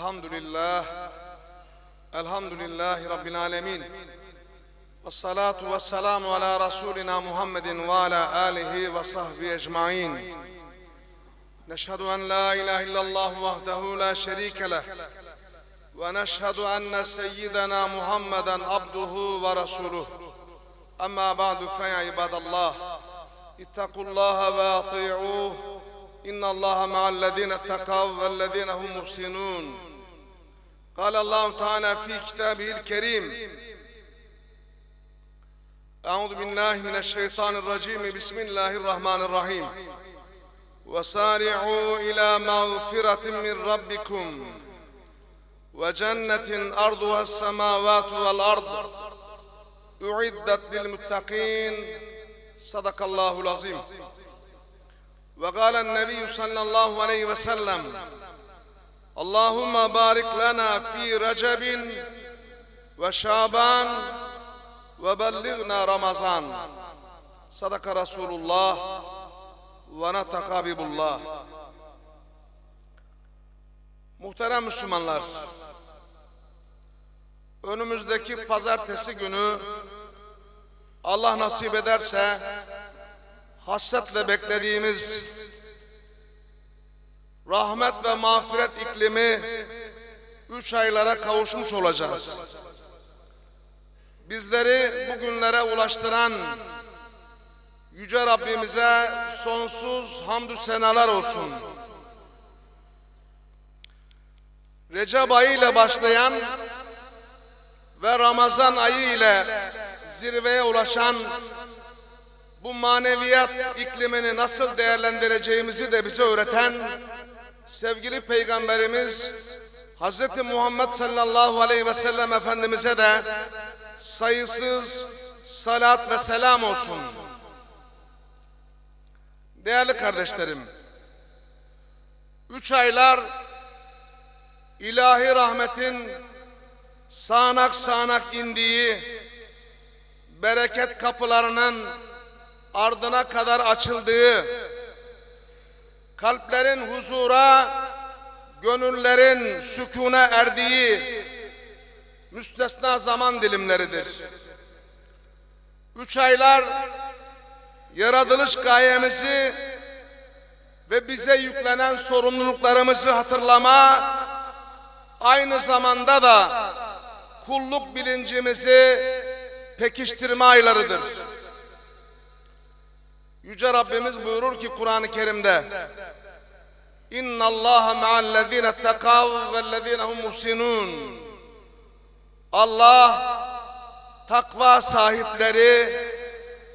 Elhamdülillah. Elhamdülillahi Rabbil alemin. Ve salatu ve selamu ala Resulina Muhammedin ve ala alihi ve sahbihi ecmain. Neşhedü en la ilahe illallah vahdehu la şerike leh. Ve neşhedü enne seyyidena Muhammeden abduhu ve resuluh. Ama ba'du fe ya ibadallah. İttakullaha ve ati'uh. İnnallaha ma'allezine ettekav vellezine hum muhsinun. قال الله تعالى في كتابه الكريم أعوذ بالله من الشيطان الرجيم بسم الله الرحمن الرحيم وسارعوا إلى مغفرة من ربكم وجنة أرضها السماوات والأرض أعدت للمتقين صدق الله العظيم وقال النبي صلى الله عليه وسلم Allahumma barik lana fi Recep'in ve Şaban ve belligna Ramazan. Sadaka Resulullah ve. Muhterem Müslümanlar, önümüzdeki pazartesi günü Allah nasip ederse hasretle beklediğimiz rahmet ve mağfiret iklimi üç aylara kavuşmuş olacağız. Bizleri bugünlere ulaştıran Yüce Rabbimize sonsuz hamdü senalar olsun. Recep ayı ile başlayan ve Ramazan ayı ile zirveye ulaşan bu maneviyat iklimini nasıl değerlendireceğimizi de bize öğreten sevgili Peygamberimiz Hz. Muhammed sallallahu aleyhi ve sellem Efendimiz'e de sayısız salat ve selam olsun. Değerli kardeşlerim, üç aylar ilahi rahmetin sağanak sağanak indiği bereket kapılarının ardına kadar açıldığı, kalplerin huzura, gönüllerin sükûne erdiği müstesna zaman dilimleridir. Üç aylar yaratılış gayemizi ve bize yüklenen sorumluluklarımızı hatırlama, aynı zamanda da kulluk bilincimizi pekiştirme aylarıdır. Yüce Rabbimiz buyurur ki Kur'an-ı Kerim'de İnna Allah ma'allezine tekav vellezine hum muhsinun Allah takva sahipleri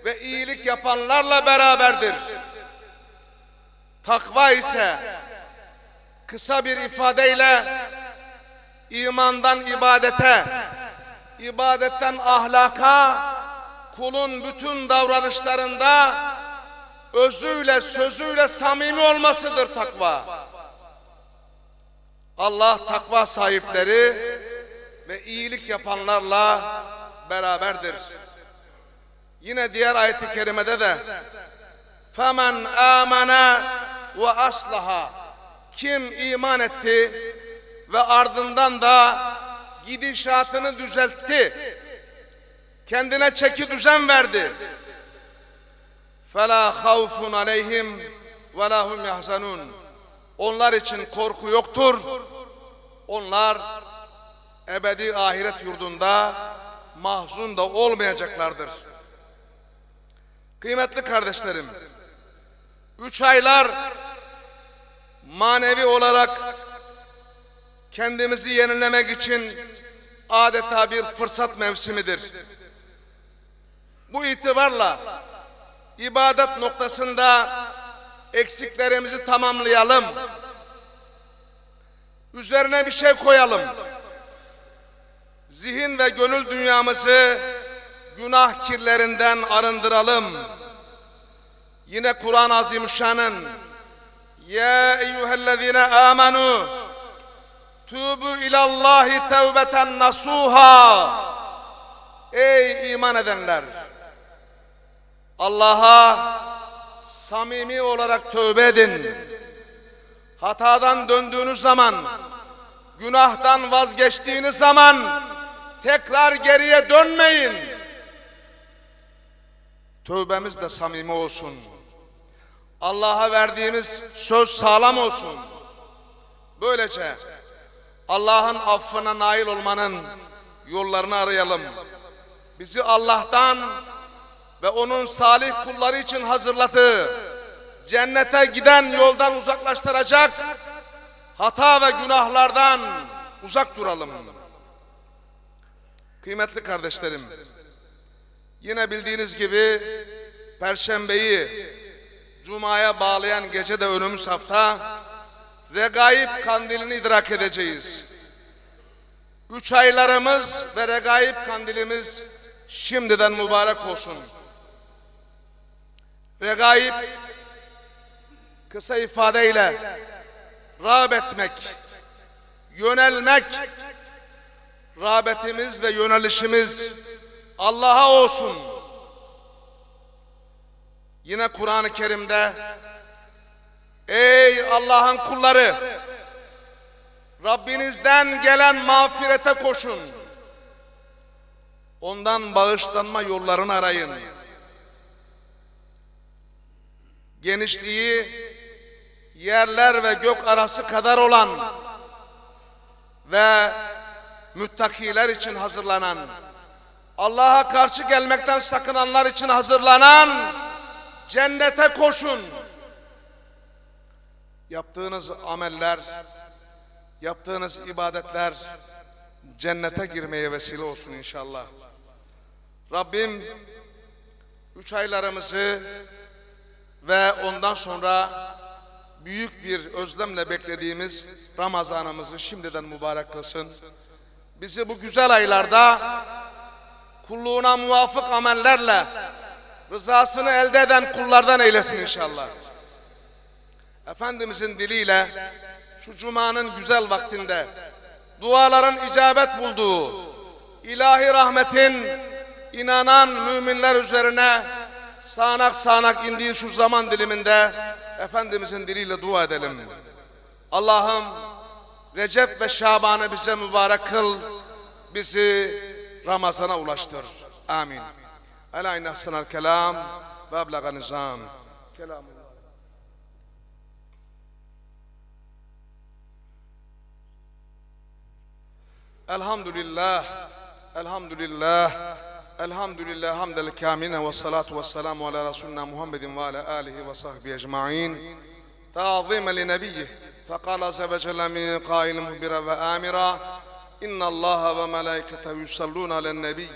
ve iyilik yapanlarla beraberdir. Takva ise kısa bir ifadeyle imandan ibadete, ibadetten ahlaka, kulun bütün davranışlarında özüyle sözüyle samimi olmasıdır takva. Allah takva sahipleri ve iyilik yapanlarla beraberdir. Yine diğer ayet-i kerimede de فَمَنْ آمَنَ ve aslaha kim iman etti ve ardından da gidişatını düzeltti. Kendine çeki düzen verdi. فَلَا خَوْفٌ عَلَيْهِمْ وَلَا هُمْ يَحْزَنُونَ Onlar için korku yoktur. Onlar ebedi ahiret yurdunda mahzun da olmayacaklardır. Kıymetli kardeşlerim, üç aylar manevi olarak kendimizi yenilemek için adeta bir fırsat mevsimidir. Bu itibarla ibadet noktasında eksiklerimizi tamamlayalım. Üzerine bir şey koyalım. Zihin ve gönül dünyamızı günah kirlerinden arındıralım. Yine Kur'an-ı Azimüşşan'ın Ya eyyühellezine amenu Tubu ilallahi tevbeten nasuha Ey iman edenler Allah'a samimi olarak tövbe edin. Hatadan döndüğünüz zaman günahtan vazgeçtiğiniz zaman tekrar geriye dönmeyin. Tövbemiz de samimi olsun. Allah'a verdiğimiz söz sağlam olsun. Böylece Allah'ın affına nail olmanın yollarını arayalım. Bizi Allah'tan ve onun salih kulları için hazırladığı cennete giden yoldan uzaklaştıracak hata ve günahlardan uzak duralım. Kıymetli kardeşlerim, yine bildiğiniz gibi Perşembeyi Cuma'ya bağlayan gece de önümüz hafta Regaib kandilini idrak edeceğiz. Üç aylarımız ve Regaib kandilimiz şimdiden mübarek olsun. Regaib kısa ifadeyle rağb etmek, yönelmek, rağbetimiz ve yönelişimiz Allah'a olsun. Yine Kur'an-ı Kerim'de Ey Allah'ın kulları Rabbinizden gelen mağfirete koşun. Ondan bağışlanma yollarını arayın. Genişliği yerler ve gök arası kadar olan ve müttakiler için hazırlanan Allah'a karşı gelmekten sakınanlar için hazırlanan cennete koşun. Yaptığınız ameller, yaptığınız ibadetler cennete girmeye vesile olsun inşallah. Rabbim üç aylarımızı ve ondan sonra büyük bir özlemle beklediğimiz Ramazanımızı şimdiden mübarek kılsın. Bizi bu güzel aylarda kulluğuna muvafık amellerle rızasını elde eden kullardan eylesin inşallah. Efendimizin diliyle şu cumanın güzel vaktinde duaların icabet bulduğu ilahi rahmetin inanan müminler üzerine sağanak sağanak indiği şu zaman diliminde Efendimizin diliyle dua edelim. Allah'ım Recep ve Şaban'ı bize mübarek kıl, bizi Ramazan'a ulaştır. Amin. Ela inne ahsenel kelam ve eblaga nizam. Kelamullah. Elhamdülillah, elhamdülillah, ve salatu ve selamu ala Resulina Muhammedin ve ala alihi ve sahbihi ecma'in. تعظيما لنبيه فقال عز وجل من قائل مخبرا وآمرا إن الله وملائكته يصلون على النبي.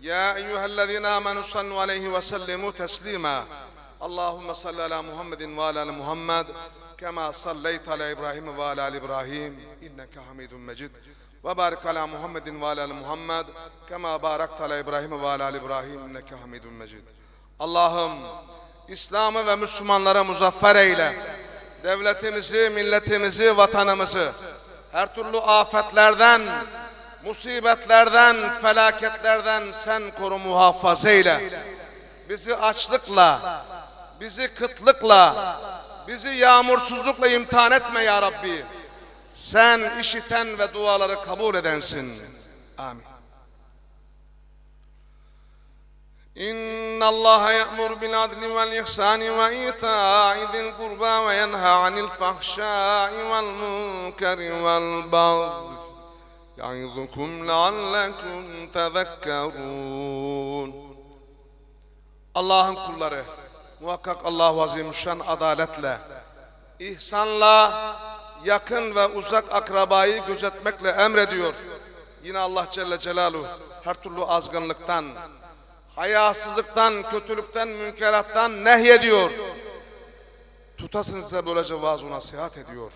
يا أيها الذين آمنوا صلوا عليه وسلموا تسليما. اللهم صل على محمد وعلى آل محمد كما صليت على إبراهيم وعلى آل إبراهيم إنك حميد مجيد. ve barik ala Muhammedin ve ala Muhammed kema barakta ala İbrahim ve ala İbrahim inneke hamidun mecid. Allah'ım İslam'ı ve Müslümanlara muzaffer eyle. Devletimizi, milletimizi, vatanımızı her türlü afetlerden, musibetlerden, felaketlerden sen koru muhafaza eyle. Bizi açlıkla, bizi kıtlıkla, bizi yağmursuzlukla imtihan etme ya Rabbi. Sen işiten ve duaları kabul edensin. Amin. إن الله يأمر بالعدل والإحسان وإيتاء ذي القربى وينهى عن الفحشاء والمنكر والبغي يعظكم لعلكم تذكرون Allah'ın kulları muhakkak Allah-u Azimüşşan adaletle, ihsanla, yakın ve uzak akrabayı gözetmekle emrediyor. Yine Allah Celle Celaluhu her türlü azgınlıktan, hayasızlıktan, kötülükten, münkerattan nehyediyor. Tutasın size böylece vaaz nasihat ediyor.